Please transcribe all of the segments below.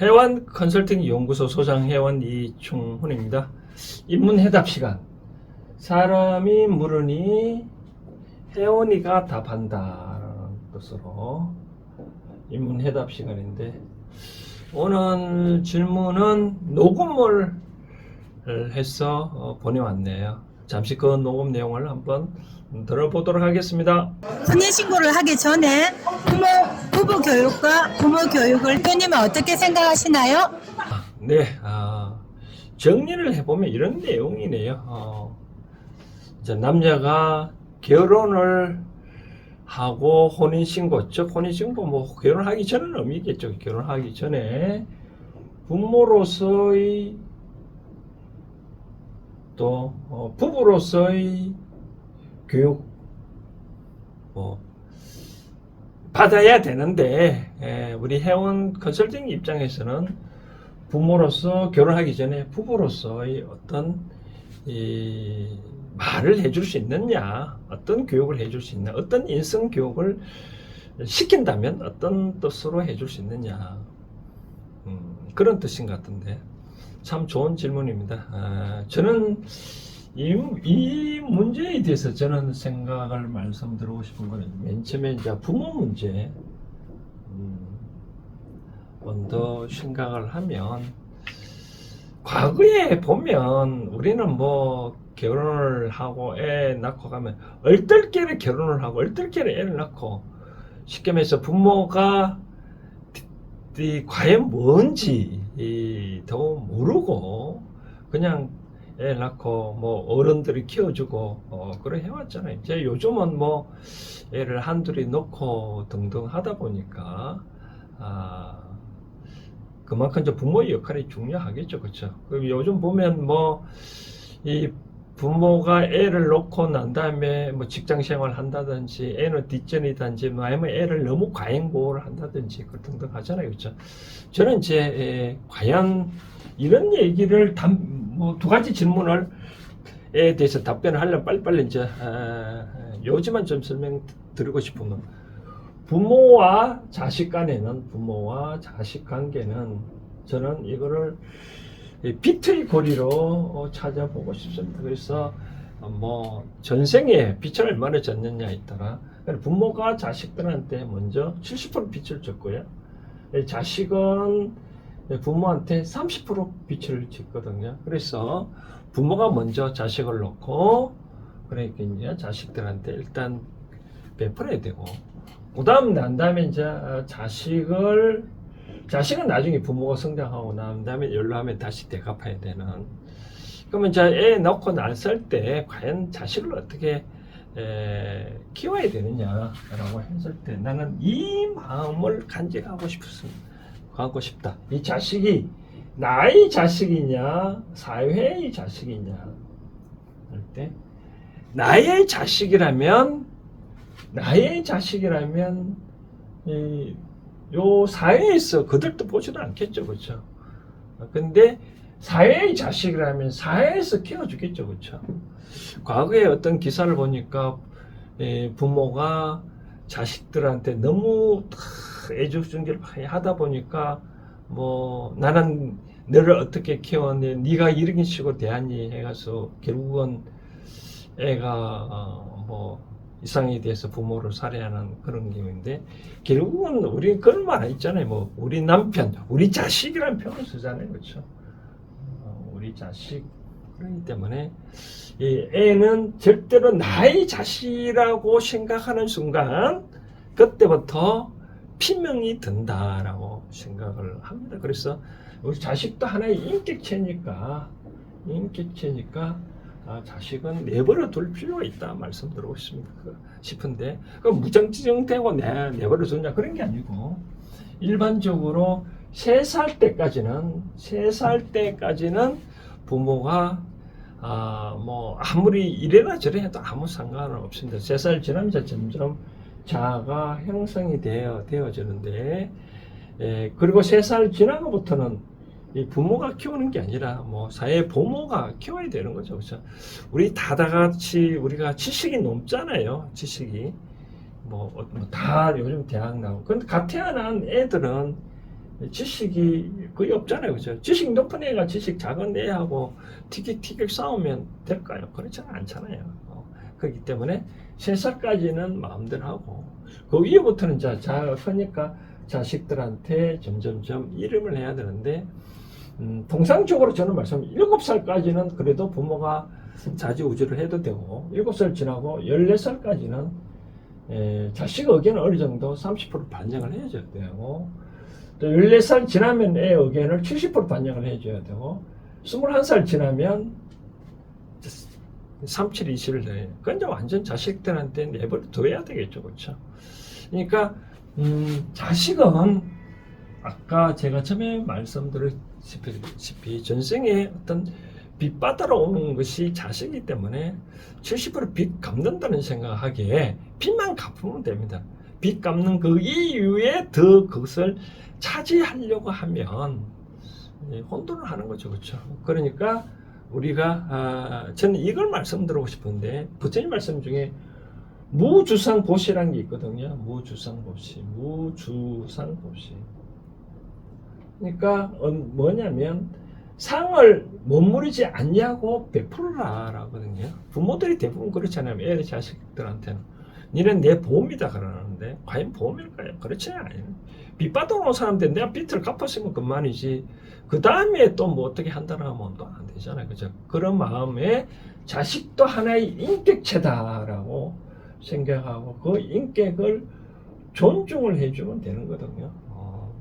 해원 컨설팅 연구소 소장 회원 이충훈입니다. 인문해답 시간. 사람이 물으니 혜원이가 답한다라는 뜻으로 인문해답 시간인데 오늘 질문은 녹음을 해서 어, 보내왔네요. 잠시 그 녹음 내용을 한번 들어보도록 하겠습니다. 혼인 신고를 하기 전에 부모, 부부 교육과 부모 교육을 교님은 어떻게 생각하시나요? 네, 아, 정리를 해보면 이런 내용이네요. 어, 이제 남자가 결혼을 하고 혼인 신고, 즉 혼인 신고 뭐 결혼하기 전은 의미겠죠. 결혼하기 전에 부모로서의 또 어, 부부로서의 교육 뭐 받아야 되는데 예, 우리 회원 컨설팅 입장에서는 부모로서 결혼하기 전에 부부로서의 어떤 이 말을 해줄 수 있느냐, 어떤 교육을 해줄 수 있냐, 어떤 인성 교육을 시킨다면 어떤 뜻으로 해줄 수 있느냐, 음, 그런 뜻인 것 같은데 참 좋은 질문입니다. 아, 저는 이, 이 문제에 대해서 저는 생각을 말씀드리고 싶은 거는 맨 처음에 이제 부모 문제 음, 먼저 생각을 하면 과거에 보면 우리는 뭐 결혼을 하고 애 낳고 가면 얼떨결에 결혼을 하고 얼떨결에 애를 낳고 쉽게 말해서 부모가 이 과연 뭔지 이, 더 모르고 그냥 애 낳고 뭐 어른들이 키워주고 어, 그래 해왔잖아요. 이제 요즘은 뭐 애를 한둘이 놓고 등등 하다 보니까 아 그만큼 이제 부모의 역할이 중요하겠죠, 그렇죠? 요즘 보면 뭐 이 부모가 애를 놓고 난 다음에 뭐 직장 생활 한다든지 애는 뒷전이든지 뭐 아니면 애를 너무 과잉 보호를 한다든지 그 등등 하잖아요, 그렇죠? 저는 이제 에, 과연 이런 얘기를 뭐두 가지 질문을 에 대해서 답변을 하려면 빨리빨리 이제 아, 요지만 좀 설명 드리고 싶은 건 부모와 자식 간에는 부모와 자식 관계는 저는 이거를 이 빛의 고리로 어, 찾아보고 싶습니다. 그래서 어, 뭐 전생에 빛을 얼마나 줬느냐에 따라 부모가 자식들한테 먼저 70% 빛을 줬고요. 이 자식은 부모한테 30% 빛을 줬거든요. 그래서 부모가 먼저 자식을 놓고 그러니까 이제 자식들한테 일단 베풀어야 되고 그 다음 난 다음에 이제 어, 자식을 자식은 나중에 부모가 성장하고 난 다음에 연로하면 다시 대갚아야 되는 그러면 이제 애 낳고 났을 때 과연 자식을 어떻게 에, 키워야 되느냐라고 했을 때 나는 이 마음을 간직하고 싶습니다. 하고 싶다. 이 자식이 나의 자식이냐 사회의 자식이냐 할 때 나의 자식이라면 나의 자식이라면 이, 요 사회에서 그들도 보지도 않겠죠, 그렇죠? 근데 사회의 자식이라면 사회에서 키워주겠죠, 그렇죠? 과거에 어떤 기사를 보니까 에, 부모가 자식들한테 너무 많이 하다 보니까 뭐 나는 너를 어떻게 키웠니, 네가 이런 식으로 대하니 해가서 결국은 애가 어, 뭐 이상에 대해서 부모를 살해하는 그런 경우인데 결국은 우리 그런 말 있잖아요. 뭐 우리 남편, 우리 자식이라는 표현을 쓰잖아요. 그렇죠? 어, 우리 자식 그렇기 때문에 이 애는 절대로 나의 자식이라고 생각하는 순간 그때부터 피명이 든다라고 생각을 합니다. 그래서 우리 자식도 하나의 인격체니까 인격체니까 아, 자식은 내버려 둘 필요가 있다 말씀드리고. 그- 싶은데 그 무장지정되고 내, 내버려 두냐 그런 게 아니고 일반적으로 세 살 때까지는 세 살 때까지는 부모가 아, 뭐 아무리 이래나 저래 해도 아무 상관은 없습니다. 세 살 지나면 점점 자아가 형성이 되어 되어지는데 에, 그리고 세 살 지나고부터는 이 부모가 키우는 게 아니라 뭐 사회 부모가 키워야 되는 거죠. 그렇죠? 우리 다다같이 우리가 지식이 높잖아요. 지식이 뭐 다 요즘 대학 나오고 근데 갓 태어난 애들은 지식이 거의 없잖아요. 그죠? 지식 높은 애가 지식 작은 애하고 티격티격 싸우면 될까요? 그렇지는 않잖아요. 어, 그렇기 때문에 세 살까지는 마음대로 하고 그 위에부터는 자, 자 크니까 자식들한테 점점점 이름을 해야 되는데 음, 통상적으로 저는 말씀 일곱 살까지는 그래도 부모가 자지우지를 해도 되고 일곱 살 지나고 열네 살까지는 에, 자식 의견을 어느 정도 30% 반영을 해줘야 되고 또 14살 지나면 애 의견을 70% 반영을 해줘야 되고 21살 지나면 37, 20을 내. 그건 이제 완전 자식들한테 내버려 둬야 되겠죠. 그렇죠? 그러니까 음, 자식은 아까 제가 처음에 말씀드렸다시피 전생에 어떤 빚 받으러 오는 것이 자식이기 때문에 70%빚 갚는다는 생각하기에 빚만 갚으면 됩니다. 빚 갚는 그 이후에 더 그것을 차지하려고 하면 예, 혼돈을 하는 거죠. 그렇죠? 그러니까 우리가 아, 저는 이걸 말씀드리고 싶은데 부처님 말씀 중에 무주상보시라는 게 있거든요. 무주상보시, 무주상보시. 그러니까 어, 뭐냐면 상을 머무르지 않냐고 베풀어라라거든요. 부모들이 대부분 그렇잖아요. 애 자식들한테는 니는 내 보험이다 그러는데 과연 보험일까요? 그렇지 않아요. 빚 받아오는 사람들 내가 빚을 갚았으면 그만이지. 그 다음에 또 뭐 어떻게 한다고 하면 또 안 되잖아요. 그죠? 그런 마음에 자식도 하나의 인격체다라고 생각하고 그 인격을 존중을 해주면 되는 거거든요. 어,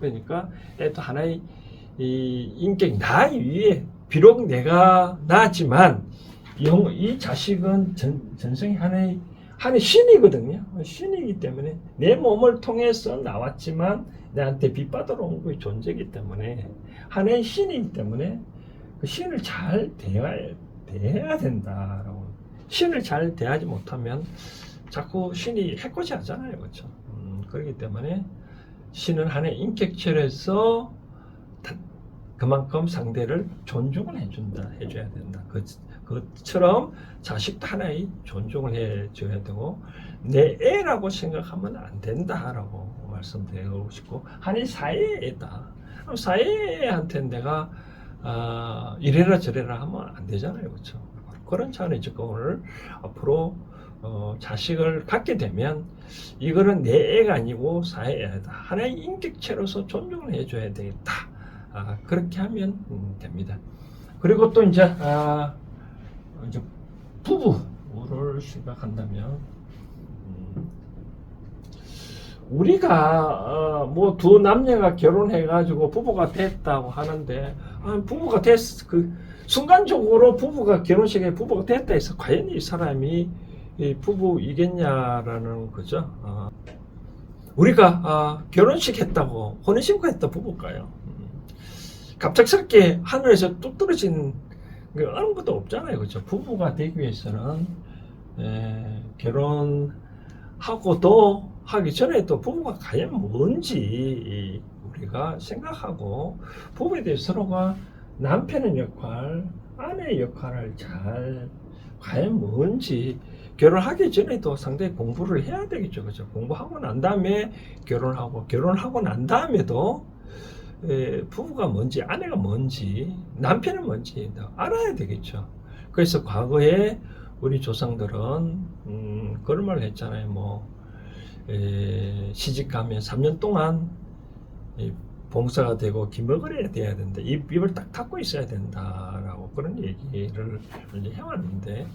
그러니까 또 하나의 이 인격 나 위에 비록 내가 나지만 영, 이 자식은 전, 전생에 하나의 하나의 신이거든요. 신이기 때문에 내 몸을 통해서 나왔지만 내한테 빚받으러 온 거의 존재이기 때문에 하나의 신이기 때문에 그 신을 잘 대해야, 대해야 된다라고 신을 잘 대하지 못하면 자꾸 신이 해코지 하잖아요. 그렇죠? 음, 그렇기 때문에 신은 하나의 인격체로서 다- 그만큼 상대를 존중을 해준다, 해줘야 된다. 그, 그처럼 자식도 하나의 존중을 해줘야 되고, 내 애라고 생각하면 안 된다라고 말씀드리고 싶고, 하나의 사회애다. 그럼 사회애한테 내가, 아, 이래라 저래라 하면 안 되잖아요. 그렇죠? 그런 차원에서 오늘 앞으로 어, 자식을 갖게 되면 이거는 내 애가 아니고 사회애다. 하나의 인격체로서 존중을 해줘야 되겠다. 아, 그렇게 하면 음, 됩니다. 그리고 또 이제 아, 이제 부부를 생각한다면 음, 우리가 뭐두 남녀가 결혼해가지고 부부가 됐다고 하는데 아, 부부가 됐 그 순간적으로 부부가 결혼식에 부부가 됐다 해서 과연 이 사람이 이 부부이겠냐라는 거죠. 아, 우리가 아, 결혼식 했다고 혼인신고 했다 부부일까요? 음, 갑작스럽게 하늘에서 뚝 떨어진 그 어느 것도 없잖아요, 그렇죠? 부부가 되기 위해서는 에, 결혼하고도 하기 전에도 부부가 과연 뭔지 우리가 생각하고 부부에 대해서 서로가 남편의 역할, 아내의 역할을 잘 과연 뭔지 결혼하기 전에도 상당히 공부를 해야 되겠죠. 그죠? 공부하고 난 다음에 결혼하고, 결혼하고 난 다음에도 에, 부부가 뭔지, 아내가 뭔지, 남편은 뭔지 알아야 되겠죠. 그래서 과거에 우리 조상들은, 음, 그런 말을 했잖아요. 뭐, 에, 시집 가면 3년 동안 이 봉사가 되고 기먹으려야 돼야 된다. 입, 입을 딱 닫고 있어야 된다라고 그런 얘기를 이제 해왔는데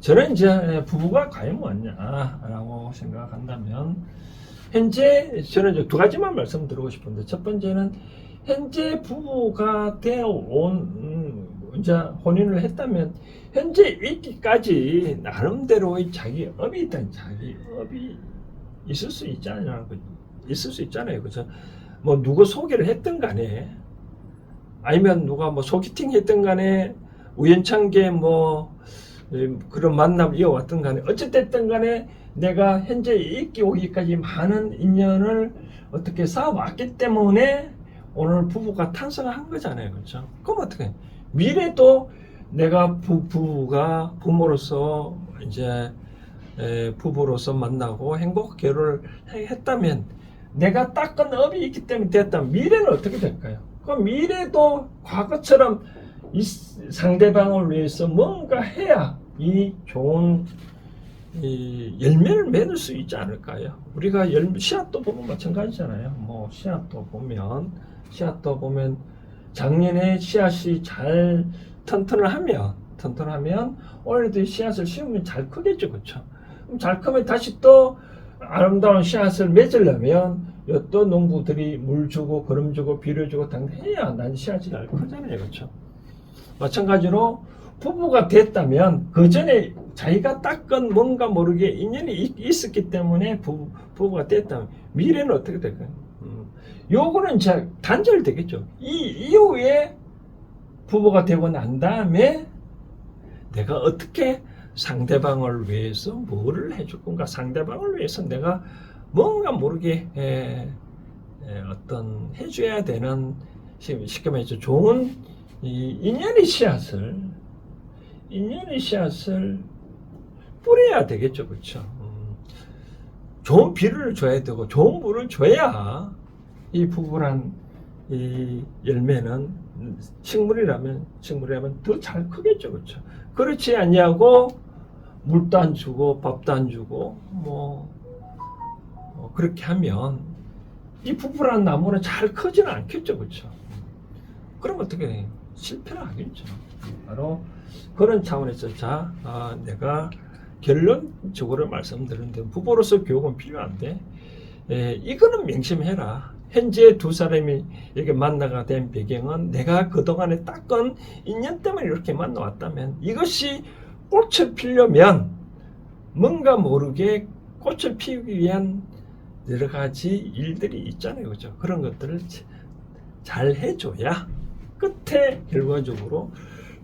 저는 이제 부부가 과연 뭐냐라고 생각한다면 현재 저는 이제 두 가지만 말씀드리고 싶은데 첫 번째는 현재 부부가 되어 온 음, 이제 혼인을 했다면 현재 있기까지 나름대로의 자기 업이 있다는 자기 업이 있을 수 있잖아요. 있을 수 있잖아요. 그죠? 뭐 누구 소개를 했든 간에 아니면 누가 뭐 소개팅 했든 간에 우연찮게 뭐 음, 그런 만남 이어왔든 간에 어쨌든 간에 내가 현재 있기 오기까지 많은 인연을 어떻게 쌓아왔기 때문에 오늘 부부가 탄생을 한 거잖아요. 그렇죠? 그럼 어떻게 미래도 내가 부, 부부가 부모로서 이제 에, 부부로서 만나고 행복 결혼을 해- 했다면 내가 닦은 업이 있기 때문에 됐다면 미래는 어떻게 될까요? 그 미래도 과거처럼 이 상대방을 위해서 뭔가 해야 이 좋은 이 열매를 맺을 수 있지 않을까요? 우리가 열, 씨앗도 보면 마찬가지잖아요. 뭐 씨앗도 보면 씨앗도 보면 작년에 씨앗이 잘 튼튼하면 튼튼하면 올해도 이 씨앗을 심으면 잘 크겠죠, 그렇죠? 잘 크면 다시 또 아름다운 씨앗을 맺으려면 또 농부들이 물 주고 거름 주고 비료 주고 당해야 난 씨앗이 잘 크잖아요, 그렇죠? 마찬가지로 부부가 됐다면 그 전에 자기가 닦은 뭔가 모르게 인연이 있- 있었기 때문에 부, 부부가 됐다면 미래는 어떻게 될까요? 음, 요거는 자 단절되겠죠. 이 이후에 부부가 되고 난 다음에 내가 어떻게 상대방을 위해서 뭐를 해줄 건가 상대방을 위해서 내가 뭔가 모르게 에, 에, 어떤 해줘야 되는 쉽- 쉽게 말해서 좋은 이 인연의 씨앗을 인연의 씨앗을 뿌려야 되겠죠, 그렇죠? 음, 좋은 비를 줘야 되고 좋은 물을 줘야 이 부부란 이 열매는 식물이라면 식물이라면 더 잘 크겠죠, 그렇죠? 그렇지 않냐고 물도 안 주고 밥도 안 주고 뭐 어, 그렇게 하면 이 부부란 나무는 잘 크지는 않겠죠, 그렇죠? 그럼 어떻게 해? 실패를 하겠죠. 바로 그런 차원에서 자, 아, 내가 결론적으로 말씀드리는데 부부로서 교육은 필요한데 에, 이거는 명심해라. 현재 두 사람이 이렇게 만나가 된 배경은 내가 그동안에 닦은 인연 때문에 이렇게 만나왔다면 이것이 꽃을 피려면 뭔가 모르게 꽃을 피우기 위한 여러 가지 일들이 있잖아요. 그죠? 그런 것들을 잘 해줘야 끝에 결과적으로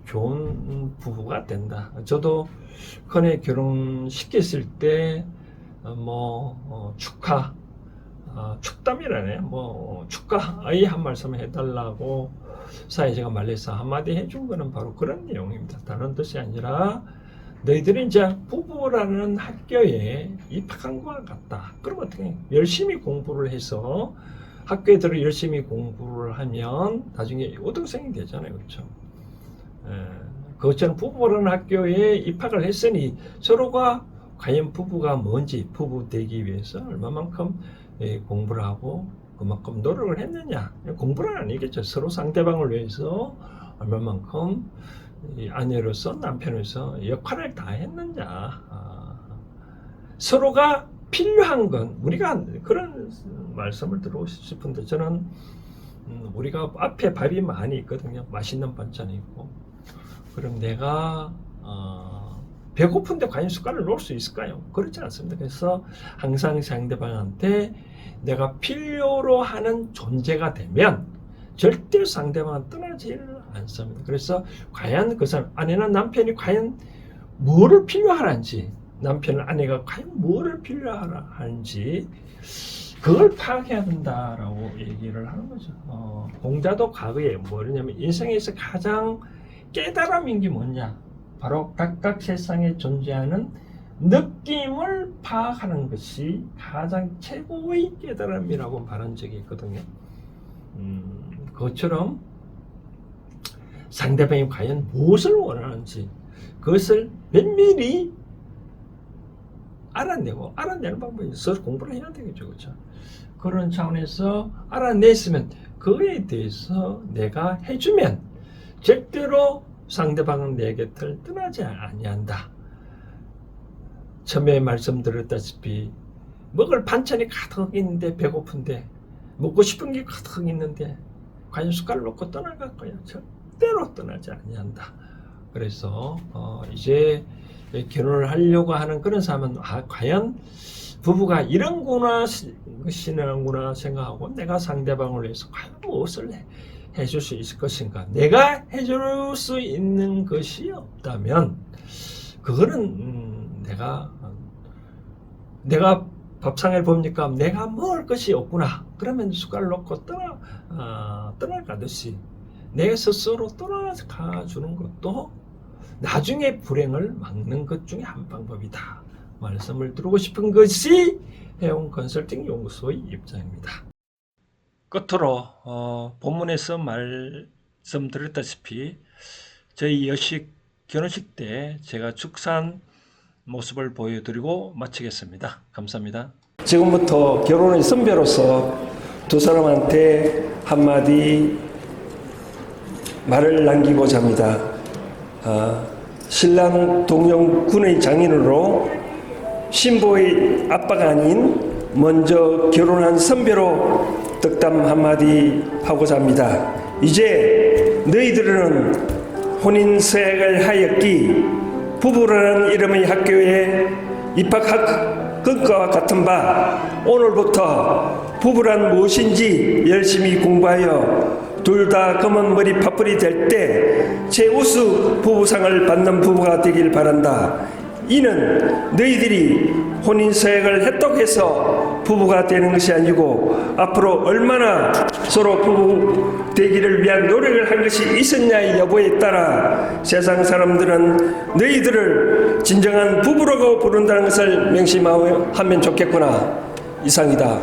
좋은 부부가 된다. 저도 큰애 결혼시켰을 때, 어, 뭐, 어, 축하, 어, 축담이라네. 뭐, 아이 한 말씀 해달라고 사회자가 말해서 한마디 해준 거는 바로 그런 내용입니다. 다른 뜻이 아니라, 너희들이 이제 부부라는 학교에 입학한 것과 같다. 그럼 어떻게 해? 열심히 공부를 해서 학교에 들어 열심히 공부를 하면 나중에 우등생이 되잖아요. 그렇죠? 에, 그것처럼 부부라는 학교에 입학을 했으니 서로가 과연 부부가 뭔지 부부 되기 위해서 얼마만큼 예, 공부를 하고 그만큼 노력을 했느냐. 공부는 아니겠죠. 서로 상대방을 위해서 얼마만큼 이 아내로서 남편으로서 역할을 다 했느냐. 아, 서로가 필요한 건 우리가 그런 말씀을 드리고 싶은데 저는 음, 우리가 앞에 밥이 많이 있거든요. 맛있는 반찬이 있고. 그럼 내가 어, 배고픈데 과연 숟갈을 놓을 수 있을까요? 그렇지 않습니다. 그래서 항상 상대방한테 내가 필요로 하는 존재가 되면 절대 상대방은 떠나지를 않습니다. 그래서 과연 그 사람 아내나 남편이 과연 뭐를 필요하는지 남편은 아내가 과연 뭐를 필요하는지 그걸 파악해야 된다라고 얘기를 하는 거죠. 어, 공자도 과거에 뭐냐면 인생에서 가장 깨달음인 게 뭐냐? 바로 각각 세상에 존재하는 느낌을 파악하는 것이 가장 최고의 깨달음이라고 말한 적이 있거든요. 음, 그것처럼 상대방이 과연 무엇을 원하는지 그것을 면밀히 알아내고 알아내는 방법이 있어서 공부를 해야 되겠죠, 그렇죠? 그런 차원에서 알아냈으면 그에 대해서 내가 해주면 절대로 상대방은 내 곁을 떠나지 아니한다. 처음에 말씀드렸다시피 먹을 반찬이 가득 있는데 배고픈데 먹고 싶은 게 가득 있는데 과연 숟갈 놓고 떠나갈 거야. 절대로 떠나지 아니한다. 그래서 어, 이제 결혼을 하려고 하는 그런 사람은 아, 과연 부부가 이런구나 시는구나 생각하고 내가 상대방을 위해서 과연 무엇을 해, 해줄 수 있을 것인가? 내가 해줄 수 있는 것이 없다면 그거는 음, 내가 내가 밥상을 봅니까? 내가 먹을 것이 없구나. 그러면 숟갈 놓고 떠나 어, 떠나가듯이 내 스스로 떠나가 주는 것도 나중에 불행을 막는 것 중에 한 방법이다. 말씀을 드리고 싶은 것이 해운 컨설팅 연구소의 입장입니다. 끝으로 어, 본문에서 말씀드렸다시피 저희 여식 결혼식 때 제가 축산 모습을 보여드리고 마치겠습니다. 감사합니다. 지금부터 결혼의 선배로서 두 사람한테 한마디 말을 남기고자 합니다. 아, 신랑 동영 군의 장인으로 신부의 아빠가 아닌 먼저 결혼한 선배로 덕담 한마디 하고자 합니다. 이제 너희들은 혼인 서약을 하였기 부부라는 이름의 학교에 입학할 것과 같은 바 오늘부터 부부란 무엇인지 열심히 공부하여 둘 다 검은 머리 파뿌리 될때 최우수 부부상을 받는 부부가 되길 바란다. 이는 너희들이 혼인 서약을 했다고 해서 부부가 되는 것이 아니고 앞으로 얼마나 서로 부부 되기를 위한 노력을 한 것이 있었냐의 여부에 따라 세상 사람들은 너희들을 진정한 부부라고 부른다는 것을 명심하면 좋겠구나. 이상이다.